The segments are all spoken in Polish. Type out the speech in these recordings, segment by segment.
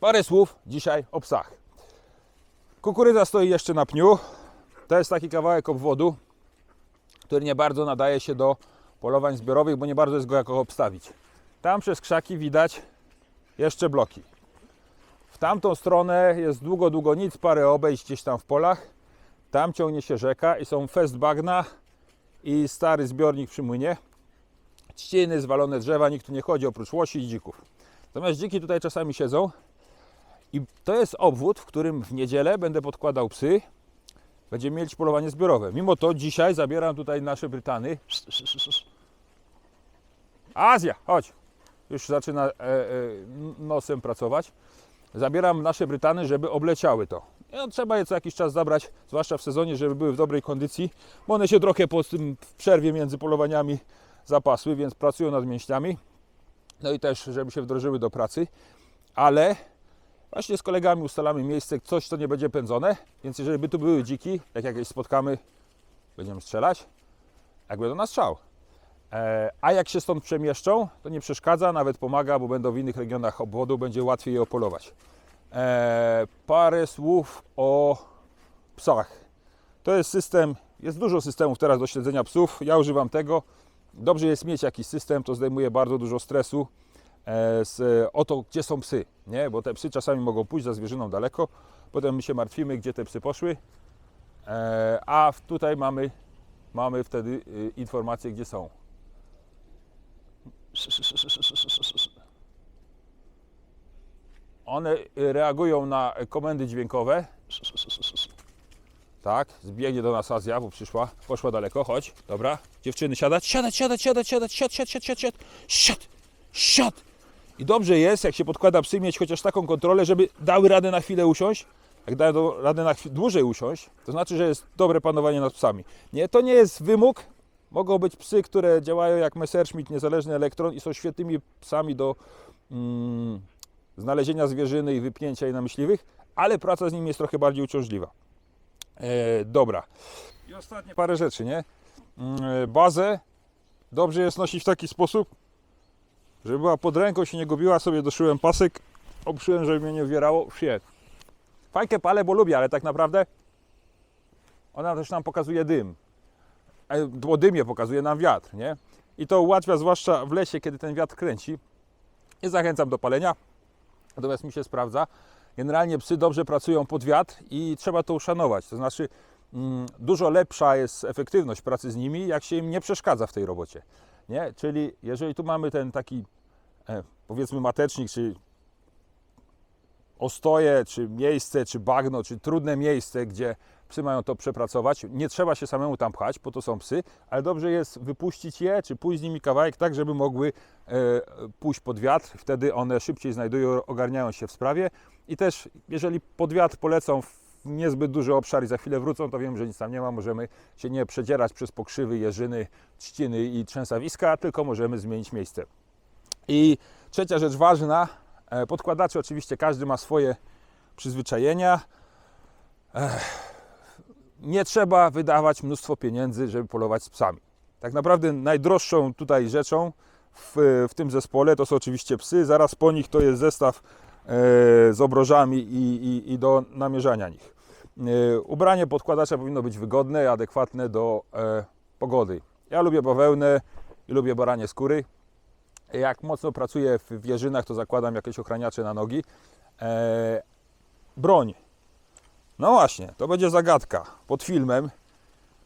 Parę słów dzisiaj o psach. Kukurydza stoi jeszcze na pniu. To jest taki kawałek obwodu, który nie bardzo nadaje się do polowań zbiorowych, bo nie bardzo jest go jako obstawić. Tam przez krzaki widać jeszcze bloki. W tamtą stronę jest długo, długo nic, parę obejść gdzieś tam w polach. Tam ciągnie się rzeka i są fest bagna i stary zbiornik przy młynie. Trzciny, zwalone drzewa, nikt tu nie chodzi oprócz łosi i dzików. Natomiast dziki tutaj czasami siedzą i to jest obwód, w którym w niedzielę będę podkładał psy. Będziemy mieć polowanie zbiorowe. Mimo to dzisiaj zabieram tutaj nasze Brytany. Azja, chodź. Już zaczyna e, e, nosem pracować. Zabieram nasze Brytany, żeby obleciały to. No, trzeba je co jakiś czas zabrać, zwłaszcza w sezonie, żeby były w dobrej kondycji, bo one się trochę po tym w przerwie między polowaniami zapasły, więc pracują nad mięśniami. No i też, żeby się wdrożyły do pracy. Ale właśnie z kolegami ustalamy miejsce, coś, co nie będzie pędzone, więc jeżeli by tu były dziki, jak jakieś spotkamy, będziemy strzelać, jak będą na strzał. E, A jak się stąd przemieszczą, to nie przeszkadza, nawet pomaga, bo będą w innych regionach obwodu, będzie łatwiej je opolować. E, Parę słów o psach. To jest system, jest dużo systemów teraz do śledzenia psów. Ja używam tego. Dobrze jest mieć jakiś system, to zdejmuje bardzo dużo stresu z, o to, gdzie są psy, nie? bo te psy czasami mogą pójść za zwierzyną daleko, potem my się martwimy, gdzie te psy poszły, e, a tutaj mamy, mamy wtedy y, informację, gdzie są. One y, reagują na komendy dźwiękowe. Tak, zbiegnie do nas Azja, bo przyszła, poszła daleko, chodź, dobra. Dziewczyny, siadać, siadać, siadać, siadać, siadać, siad, siad, siad, siad, siad, siad, siad. I dobrze jest, jak się podkłada psy, mieć chociaż taką kontrolę, żeby dały radę na chwilę usiąść. Jak dają radę na chwilę dłużej usiąść, to znaczy, że jest dobre panowanie nad psami. Nie, to nie jest wymóg. Mogą być psy, które działają jak Messerschmitt, niezależny elektron i są świetnymi psami do mm, znalezienia zwierzyny i wypnięcia jej na myśliwych, ale praca z nimi jest trochę bardziej uciążliwa. E, dobra. I ostatnie parę rzeczy, nie? Mm, e, Bazę dobrze jest nosić w taki sposób, żeby była pod ręką, się nie gubiła, sobie doszyłem pasek, obszyłem, żeby mnie nie uwierało. Shit. Fajkę palę, bo lubię, ale tak naprawdę ona też nam pokazuje dym. E, Bo dymie pokazuje nam wiatr, nie? I to ułatwia, zwłaszcza w lesie, kiedy ten wiatr kręci. I zachęcam do palenia. Natomiast mi się sprawdza. Generalnie psy dobrze pracują pod wiatr i trzeba to uszanować. To znaczy, mm, dużo lepsza jest efektywność pracy z nimi, jak się im nie przeszkadza w tej robocie. Nie? Czyli jeżeli tu mamy ten taki, powiedzmy, matecznik, czy ostoje, czy miejsce, czy bagno, czy trudne miejsce, gdzie psy mają to przepracować. Nie trzeba się samemu tam pchać, po to są psy, ale dobrze jest wypuścić je, czy pójść z nimi kawałek, tak żeby mogły e, pójść pod wiatr. Wtedy one szybciej znajdują, ogarniają się w sprawie. I też, jeżeli pod wiatr polecą w niezbyt duży obszar i za chwilę wrócą, to wiem, że nic tam nie ma. Możemy się nie przedzierać przez pokrzywy, jeżyny, trzciny i trzęsawiska, tylko możemy zmienić miejsce. I trzecia rzecz ważna, e, podkładacze oczywiście każdy ma swoje przyzwyczajenia. Nie trzeba wydawać mnóstwo pieniędzy, żeby polować z psami. Tak naprawdę najdroższą tutaj rzeczą w, w tym zespole to są oczywiście psy, zaraz po nich to jest zestaw e, z obrożami i, i, i do namierzania nich. E, ubranie podkładacza powinno być wygodne, adekwatne do pogody. Ja lubię bawełnę i lubię baranie skóry. Jak mocno pracuję w wieżynach, to zakładam jakieś ochraniacze na nogi. E, broń. No właśnie, to będzie zagadka pod filmem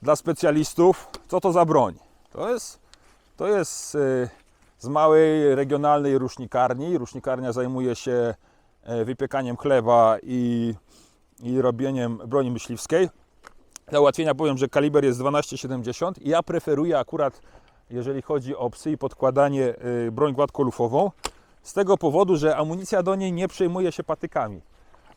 dla specjalistów. Co to za broń? To jest, to jest e, z małej regionalnej rusznikarni. Rusznikarnia zajmuje się e, wypiekaniem chleba i, i robieniem broni myśliwskiej. Dla ułatwienia powiem, że kaliber jest 12,70 i ja preferuję akurat, jeżeli chodzi o psy i podkładanie, y, broń gładkolufową, z tego powodu, że amunicja do niej nie przejmuje się patykami.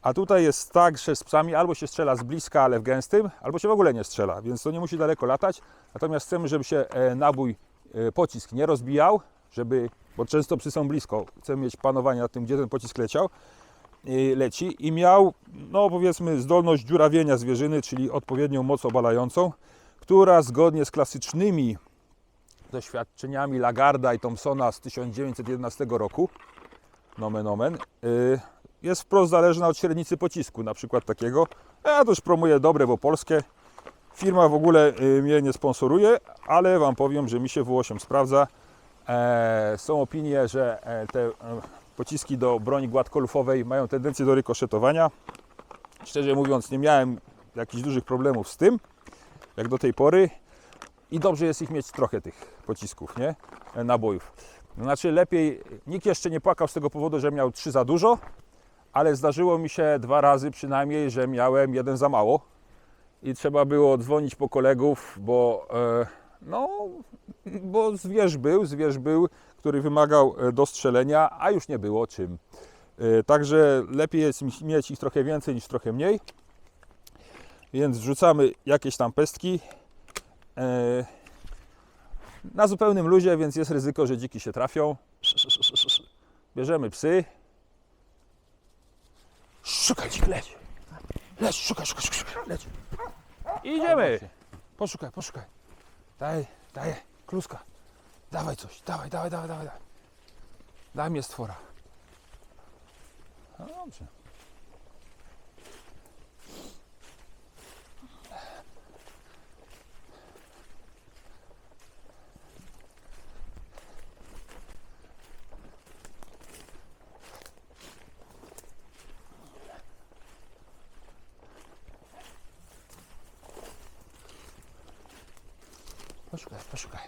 A tutaj jest tak, że z psami albo się strzela z bliska, ale w gęstym, albo się w ogóle nie strzela, więc to nie musi daleko latać. Natomiast chcemy, żeby się e, nabój, e, pocisk nie rozbijał, żeby, bo często psy są blisko, chcemy mieć panowanie nad tym, gdzie ten pocisk leciał y, leci i miał, no powiedzmy, zdolność dziurawienia zwierzyny, czyli odpowiednią moc obalającą, która zgodnie z klasycznymi doświadczeniami Lagarda i Thompsona z 1911 roku, nomen omen, y, jest wprost zależna od średnicy pocisku, na przykład takiego. Ja już promuję dobre, bo polskie. Firma w ogóle y, mnie nie sponsoruje, ale Wam powiem, że mi się W8 sprawdza. E, są opinie, że e, te e, pociski do broni gładkolufowej mają tendencję do rykoszetowania. Szczerze mówiąc, nie miałem jakichś dużych problemów z tym, jak do tej pory. I dobrze jest ich mieć trochę tych pocisków, nie? E, Nabojów. Znaczy lepiej, nikt jeszcze nie płakał z tego powodu, że miał trzy za dużo, ale zdarzyło mi się dwa razy przynajmniej, że miałem jeden za mało i trzeba było dzwonić po kolegów, bo e, no, bo zwierz był, zwierz był, który wymagał e, dostrzelenia, a już nie było czym. Także lepiej jest mi- mieć ich trochę więcej niż trochę mniej. Więc wrzucamy jakieś tam pestki. E, Na zupełnym luzie, więc jest ryzyko, że dziki się trafią. Bierzemy psy. Szukaj dzik, leć. Leć, szukaj, szukaj, szukaj, leć. I idziemy. Poszukaj, poszukaj. Daj, daj, kluska. Dawaj coś, dawaj, dawaj, dawaj, dawaj. dawaj. Daj mnie stwora. No dobrze. Poszukaj, poszukaj.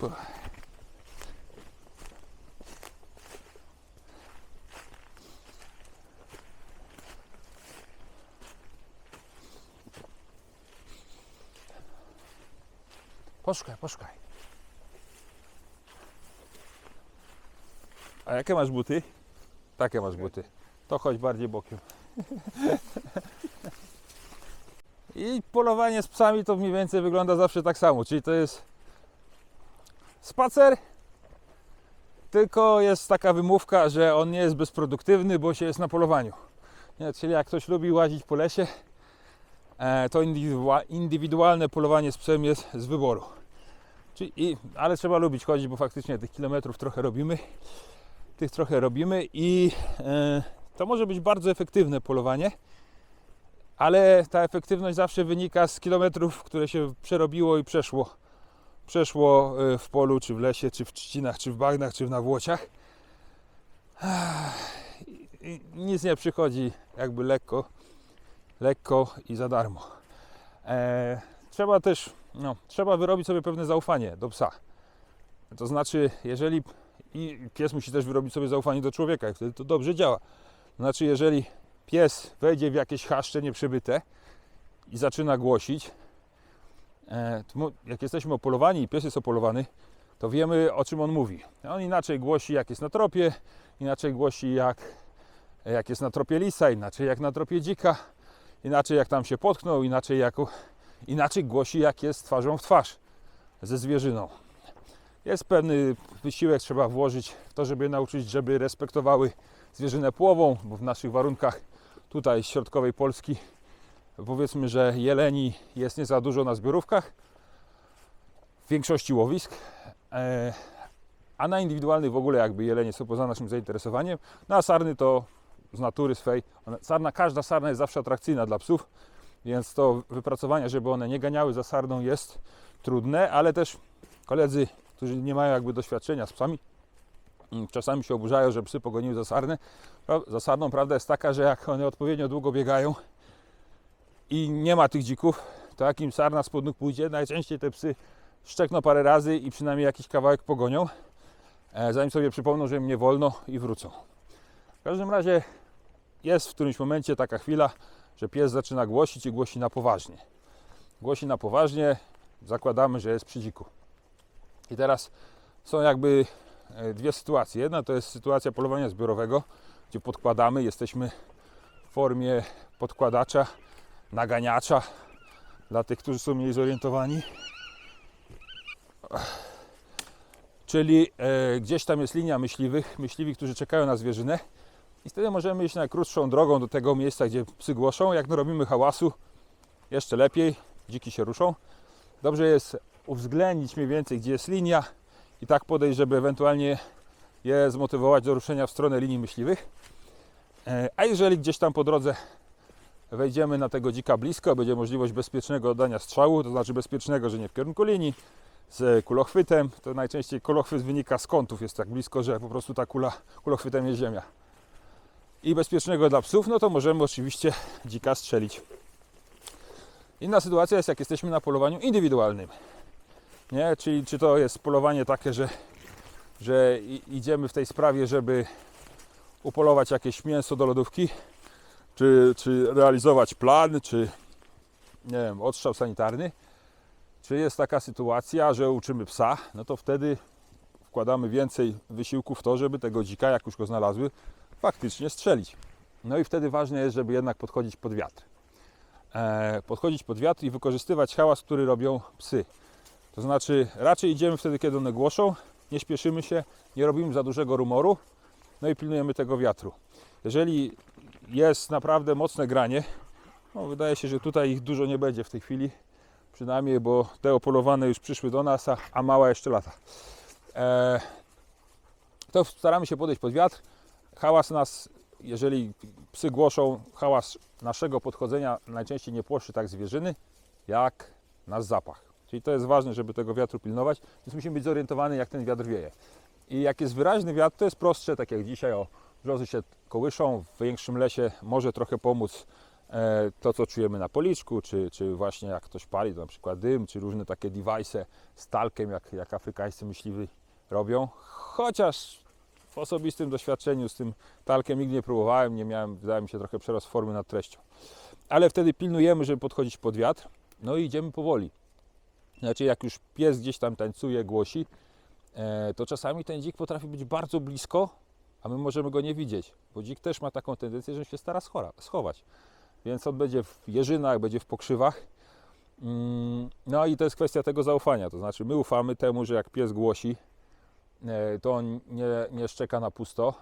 Op. Poszukaj, poszukaj. A jakie? Takie masz buty. To chodź bardziej bokiem. I polowanie z psami to mniej więcej wygląda zawsze tak samo, czyli to jest spacer, tylko jest taka wymówka, że on nie jest bezproduktywny, bo się jest na polowaniu. Nie, czyli jak ktoś lubi łazić po lesie, e, to indywidua- indywidualne polowanie z psem jest z wyboru. Czyli, ale trzeba lubić chodzić, bo faktycznie tych kilometrów trochę robimy tych trochę robimy i e, to może być bardzo efektywne polowanie, ale ta efektywność zawsze wynika z kilometrów, które się przerobiło i przeszło. Przeszło e, w polu, czy w lesie, czy w trzcinach, czy w bagnach, czy w nawłociach. Nic nie przychodzi jakby lekko, lekko i za darmo. E, trzeba też, no, trzeba wyrobić sobie pewne zaufanie do psa. To znaczy, jeżeli i pies musi też wyrobić sobie zaufanie do człowieka i wtedy to dobrze działa. Znaczy, jeżeli pies wejdzie w jakieś chaszcze nieprzebyte i zaczyna głosić, e, jak jesteśmy opolowani i pies jest opolowany, to wiemy o czym on mówi. On inaczej głosi jak jest na tropie, inaczej głosi jak, jak jest na tropie lisa, inaczej jak na tropie dzika, inaczej jak tam się potknął, inaczej, jak, inaczej głosi jak jest twarzą w twarz ze zwierzyną jest pewny wysiłek trzeba włożyć w to, żeby nauczyć, żeby respektowały zwierzynę płową, bo w naszych warunkach tutaj środkowej Polski powiedzmy, że jeleni jest nie za dużo na zbiorówkach, w większości łowisk, e, a na indywidualnych w ogóle jakby jelenie są poza naszym zainteresowaniem, no a sarny to z natury swej, sarna, każda sarna jest zawsze atrakcyjna dla psów, więc to wypracowanie, żeby one nie ganiały za sarną jest trudne, ale też koledzy którzy nie mają jakby doświadczenia z psami, mm, czasami się oburzają, że psy pogoniły za sarnę. Zasadną prawda jest taka, że jak one odpowiednio długo biegają i nie ma tych dzików, to jak im sarna spod nóg pójdzie, najczęściej te psy szczekną parę razy i przynajmniej jakiś kawałek pogonią, e, zanim sobie przypomną, że im nie wolno i wrócą. W każdym razie jest w którymś momencie taka chwila, że pies zaczyna głosić i głosi na poważnie. Głosi na poważnie, zakładamy, że jest przy dziku. I teraz są jakby e, dwie sytuacje. Jedna to jest sytuacja polowania zbiorowego, gdzie podkładamy, jesteśmy w formie podkładacza, naganiacza dla tych, którzy są mniej zorientowani. Czyli e, gdzieś tam jest linia myśliwych, myśliwi, którzy czekają na zwierzynę i wtedy możemy iść najkrótszą drogą do tego miejsca, gdzie psy głoszą. Jak nie robimy hałasu, jeszcze lepiej, dziki się ruszą. dobrze jest uwzględnić mniej więcej, gdzie jest linia i tak podejść, żeby ewentualnie je zmotywować do ruszenia w stronę linii myśliwych. E, A jeżeli gdzieś tam po drodze wejdziemy na tego dzika blisko, będzie możliwość bezpiecznego oddania strzału, to znaczy bezpiecznego, że nie w kierunku linii, z kulochwytem, to najczęściej kulochwyt wynika z kątów, jest tak blisko, że po prostu ta kula kulochwytem jest ziemia. I bezpiecznego dla psów, no to możemy oczywiście dzika strzelić. Inna sytuacja jest, jak jesteśmy na polowaniu indywidualnym. Nie? Czyli czy to jest polowanie takie, że, że idziemy w tej sprawie, żeby upolować jakieś mięso do lodówki, czy, czy realizować plan, czy nie wiem, odstrzał sanitarny, czy jest taka sytuacja, że uczymy psa, no to wtedy wkładamy więcej wysiłku w to, żeby tego dzika, jak już go znalazły, faktycznie strzelić. No i wtedy ważne jest, żeby jednak podchodzić pod wiatr. E, podchodzić pod wiatr i wykorzystywać hałas, który robią psy. To znaczy raczej idziemy wtedy, kiedy one głoszą, nie śpieszymy się, nie robimy za dużego rumoru, no i pilnujemy tego wiatru. Jeżeli jest naprawdę mocne granie, no wydaje się, że tutaj ich dużo nie będzie w tej chwili, przynajmniej, bo te opolowane już przyszły do nas, a, mała jeszcze lata. E, to staramy się podejść pod wiatr. Hałas nas, jeżeli psy głoszą, hałas naszego podchodzenia najczęściej nie płoszy tak zwierzyny, jak nasz zapach. Czyli to jest ważne, żeby tego wiatru pilnować, więc musimy być zorientowani, jak ten wiatr wieje. I jak jest wyraźny wiatr, to jest prostsze, tak jak dzisiaj, o, brzozy się kołyszą, w większym lesie może trochę pomóc e, to, co czujemy na policzku, czy, czy właśnie jak ktoś pali, to na przykład dym, czy różne takie device z talkiem, jak, jak afrykańscy myśliwi robią. Chociaż w osobistym doświadczeniu z tym talkiem nigdy nie próbowałem, nie miałem, wydaje mi się, trochę przerost formy nad treścią. Ale wtedy pilnujemy, żeby podchodzić pod wiatr, no i idziemy powoli. Znaczy, jak już pies gdzieś tam tańcuje, głosi, e, to czasami ten dzik potrafi być bardzo blisko, a my możemy go nie widzieć, bo dzik też ma taką tendencję, że się stara schować. Więc on będzie w jeżynach, będzie w pokrzywach. Mm, No i to jest kwestia tego zaufania. To znaczy, my ufamy temu, że jak pies głosi, e, to on nie, nie szczeka na pusto,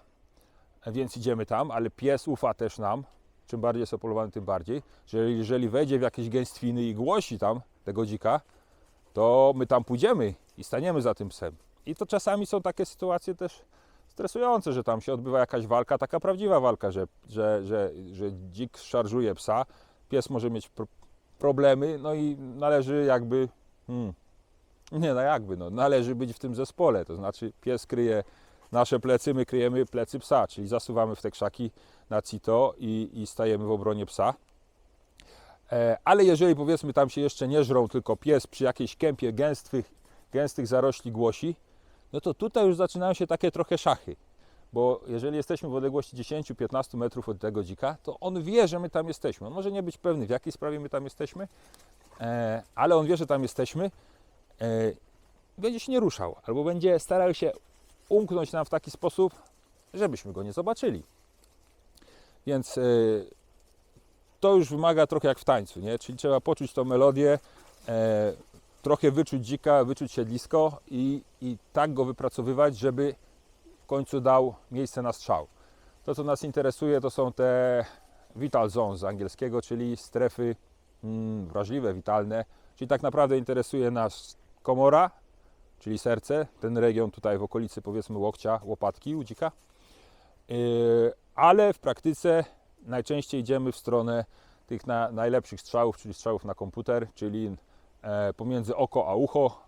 więc idziemy tam, ale pies ufa też nam. Czym bardziej jest opolowany, tym bardziej. Że jeżeli wejdzie w jakieś gęstwiny i głosi tam tego dzika, to my tam pójdziemy i staniemy za tym psem. I to czasami są takie sytuacje też stresujące, że tam się odbywa jakaś walka, taka prawdziwa walka, że, że, że, że dzik szarżuje psa, pies może mieć pro, problemy, no i należy jakby, hmm, nie no jakby, no, należy być w tym zespole, to znaczy pies kryje nasze plecy, my kryjemy plecy psa, czyli zasuwamy w te krzaki na cito i, i stajemy w obronie psa. E, Ale jeżeli powiedzmy tam się jeszcze nie żrą, tylko pies przy jakiejś kępie gęstych, gęstych zarośli głosi, no to tutaj już zaczynają się takie trochę szachy. Bo jeżeli jesteśmy w odległości 10-15 metrów od tego dzika, to on wie, że my tam jesteśmy. On może nie być pewny, w jakiej sprawie my tam jesteśmy, e, ale on wie, że tam jesteśmy. E, będzie się nie ruszał, albo będzie starał się umknąć nam w taki sposób, żebyśmy go nie zobaczyli. Więc to już wymaga trochę jak w tańcu, nie? czyli trzeba poczuć tą melodię, e, trochę wyczuć dzika, wyczuć siedlisko i, i tak go wypracowywać, żeby w końcu dał miejsce na strzał. To, co nas interesuje, to są te vital zones z angielskiego, czyli strefy mm, wrażliwe, witalne, czyli tak naprawdę interesuje nas komora, czyli serce, ten region tutaj w okolicy powiedzmy łokcia, łopatki u dzika, Yy, ale w praktyce najczęściej idziemy w stronę tych na, najlepszych strzałów, czyli strzałów na komputer, czyli e, pomiędzy oko a ucho,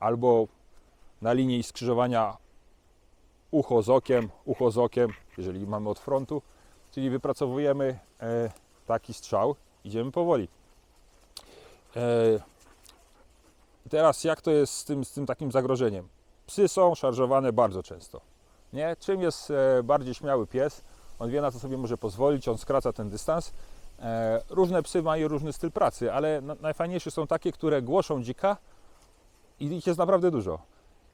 albo na linii skrzyżowania ucho z okiem, ucho z okiem, jeżeli mamy od frontu, czyli wypracowujemy e, taki strzał, idziemy powoli. E, teraz jak to jest z tym, z tym takim zagrożeniem? Psy są szarżowane bardzo często. Nie? Czym jest e, bardziej śmiały pies? On wie na co sobie może pozwolić, on skraca ten dystans. E, różne psy mają różny styl pracy, ale na, najfajniejsze są takie, które głoszą dzika i ich jest naprawdę dużo.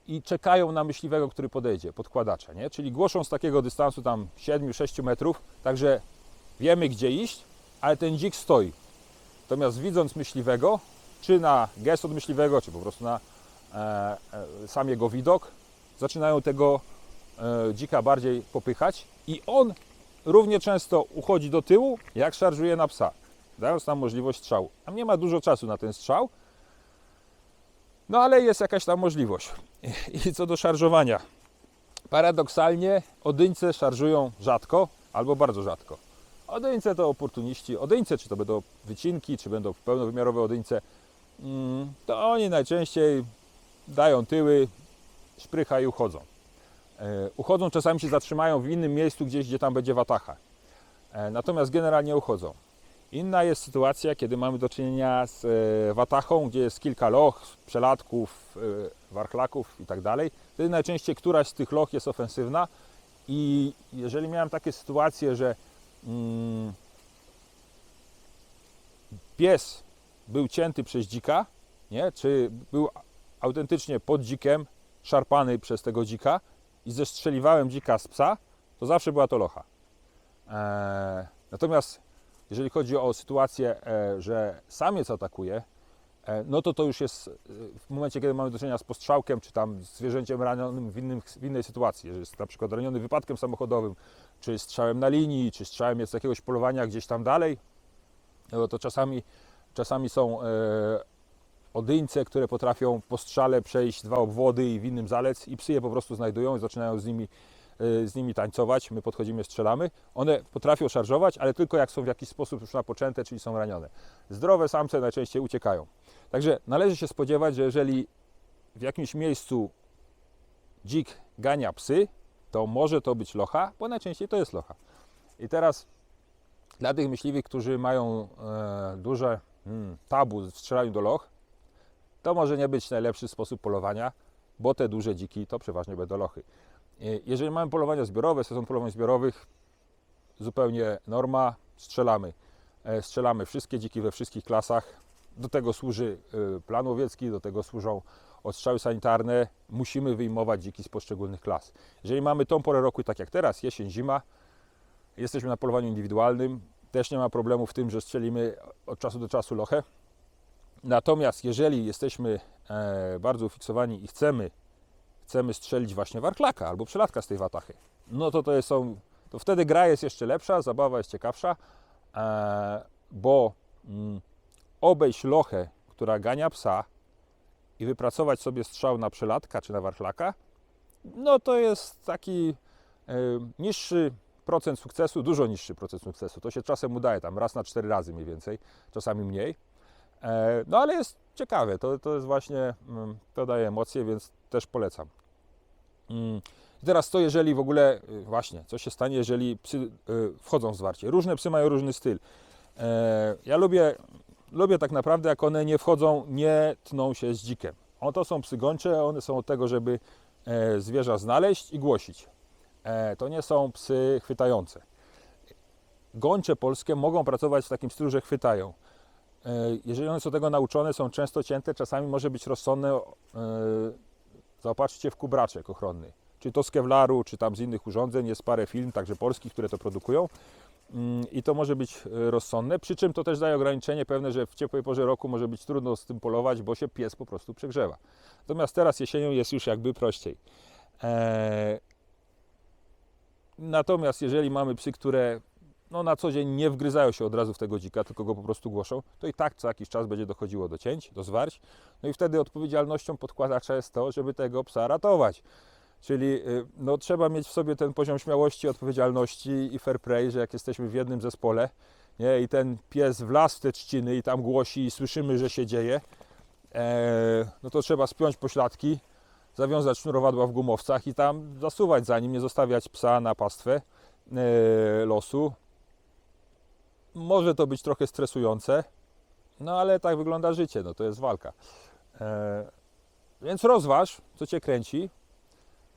I czekają na myśliwego, który podejdzie, podkładacza, nie? Czyli głoszą z takiego dystansu tam 7-6 metrów, także wiemy gdzie iść, ale ten dzik stoi. Natomiast widząc myśliwego, czy na gest od myśliwego, czy po prostu na e, e, sam jego widok, zaczynają tego e, dzika bardziej popychać i on równie często uchodzi do tyłu, jak szarżuje na psa, dając nam możliwość strzału. Tam nie ma dużo czasu na ten strzał, No ale jest jakaś tam możliwość. I, co do szarżowania. Paradoksalnie odyńce szarżują rzadko albo bardzo rzadko. Odyńce to oportuniści. Odyńce, czy to będą wycinki, czy będą pełnowymiarowe odyńce, mm, to oni najczęściej dają tyły, szprycha i uchodzą. E, Uchodzą, czasami się zatrzymają w innym miejscu, gdzieś, gdzie tam będzie watacha. E, Natomiast generalnie uchodzą. Inna jest sytuacja, kiedy mamy do czynienia z e, watachą, gdzie jest kilka loch, przelatków, warchlaków i tak dalej. Wtedy najczęściej któraś z tych loch jest ofensywna i jeżeli miałem takie sytuacje, że mm, pies był cięty przez dzika, nie? czy był autentycznie pod dzikiem, szarpany przez tego dzika i zestrzeliwałem dzika z psa, to zawsze była to locha. Eee, natomiast jeżeli chodzi o sytuację, e, że samiec atakuje, e, no to to już jest e, w momencie, kiedy mamy do czynienia z postrzałkiem, czy tam zwierzęciem ranionym w, innym, w innej sytuacji, jeżeli jest na przykład raniony wypadkiem samochodowym, czy strzałem na linii, czy strzałem jest z jakiegoś polowania gdzieś tam dalej, no to czasami, czasami są e, odyńce, które potrafią po strzale przejść dwa obwody i w innym zalec i psy je po prostu znajdują i zaczynają z nimi, e, z nimi tańcować. My podchodzimy, strzelamy. One potrafią szarżować, ale tylko jak są w jakiś sposób już napoczęte, czyli są ranione. Zdrowe samce najczęściej uciekają. Także należy się spodziewać, że jeżeli w jakimś miejscu dzik gania psy, to może to być locha, bo najczęściej to jest locha. I teraz dla tych myśliwych, którzy mają e, duże mm, tabu w strzelaniu do loch, to może nie być najlepszy sposób polowania, bo te duże dziki to przeważnie będą lochy. E, Jeżeli mamy polowania zbiorowe, sezon polowań zbiorowych, zupełnie norma, strzelamy. E, Strzelamy wszystkie dziki we wszystkich klasach. Do tego służy e, plan łowiecki, do tego służą odstrzały sanitarne. Musimy wyjmować dziki z poszczególnych klas. Jeżeli mamy tą porę roku, tak jak teraz, jesień, zima, jesteśmy na polowaniu indywidualnym, też nie ma problemu w tym, że strzelimy od czasu do czasu lochę. Natomiast jeżeli jesteśmy e, bardzo ufiksowani i chcemy, chcemy strzelić właśnie warklaka albo przelatka z tej watachy, no to to są, to wtedy gra jest jeszcze lepsza, zabawa jest ciekawsza, e, bo mm, obejść lochę, która gania psa i wypracować sobie strzał na przelatka czy na warchlaka, no to jest taki e, niższy procent sukcesu, dużo niższy procent sukcesu. To się czasem udaje, tam raz na cztery razy mniej więcej, czasami mniej. E, No ale jest ciekawe, to, to jest właśnie, mm, to daje emocje, więc też polecam. Mm, I teraz to, jeżeli w ogóle, y, właśnie, co się stanie, jeżeli psy y, wchodzą w zwarcie. Różne psy mają różny styl. E, Ja lubię, lubię tak naprawdę, jak one nie wchodzą, nie tną się z dzikiem. O, to są psy gończe, one są od tego, żeby e, zwierza znaleźć i głosić. To nie są psy chwytające. Gończe polskie mogą pracować w takim stylu, że chwytają. E, Jeżeli one są tego nauczone, są często cięte, czasami może być rozsądne e, zaopatrzyć się w kubraczek ochronny. Czy to z kewlaru, czy tam z innych urządzeń. Jest parę firm, także polskich, które to produkują. Mm, I to może być e, rozsądne. Przy czym to też daje ograniczenie pewne, że w ciepłej porze roku może być trudno z tym polować, bo się pies po prostu przegrzewa. Natomiast teraz jesienią jest już jakby prościej. Natomiast jeżeli mamy psy, które no, na co dzień nie wgryzają się od razu w tego dzika, tylko go po prostu głoszą, to i tak co jakiś czas będzie dochodziło do cięć, do zwarć. No i wtedy odpowiedzialnością podkładacza jest to, żeby tego psa ratować. Czyli y, no, trzeba mieć w sobie ten poziom śmiałości, odpowiedzialności i fair play, że jak jesteśmy w jednym zespole nie, i ten pies wlazł w te trzciny i tam głosi i słyszymy, że się dzieje, e, no to trzeba spiąć pośladki, zawiązać sznurowadła w gumowcach i tam zasuwać za nim, nie zostawiać psa na pastwę e, losu. Może to być trochę stresujące, no ale tak wygląda życie, no to jest walka. E, więc rozważ, co Cię kręci,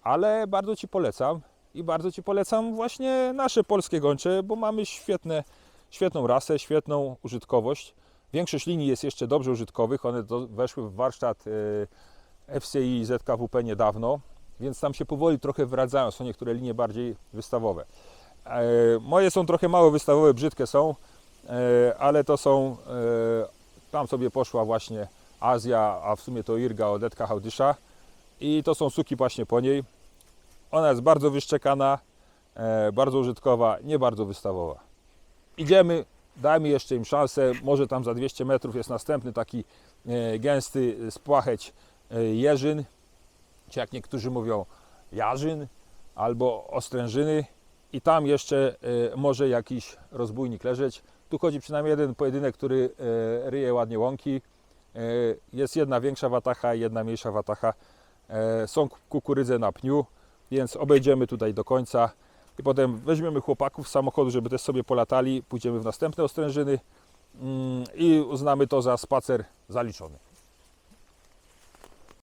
ale bardzo Ci polecam i bardzo Ci polecam właśnie nasze polskie gończe, bo mamy świetne, świetną rasę, świetną użytkowość. Większość linii jest jeszcze dobrze użytkowych, one do, weszły w warsztat e, FCI i ZKWP niedawno, więc tam się powoli trochę wradzają, są niektóre linie bardziej wystawowe. E, Moje są trochę mało wystawowe, brzydkie są, e, ale to są, e, tam sobie poszła właśnie Azja, a w sumie to Irga od Edka Hałdysza i to są suki właśnie po niej. Ona jest bardzo wyszczekana, bardzo użytkowa, nie bardzo wystawowa. Idziemy, dajmy jeszcze im szansę, może tam za 200 metrów jest następny taki gęsty spłacheć jeżyn, czy jak niektórzy mówią jarzyn, albo ostrężyny i tam jeszcze e, może jakiś rozbójnik leżeć. Tu chodzi przynajmniej jeden pojedynek, który e, ryje ładnie łąki. E, Jest jedna większa watacha i jedna mniejsza watacha. Są kukurydze na pniu, więc obejdziemy tutaj do końca i potem weźmiemy chłopaków z samochodu, żeby też sobie polatali, pójdziemy w następne ostrężyny mm, i uznamy to za spacer zaliczony.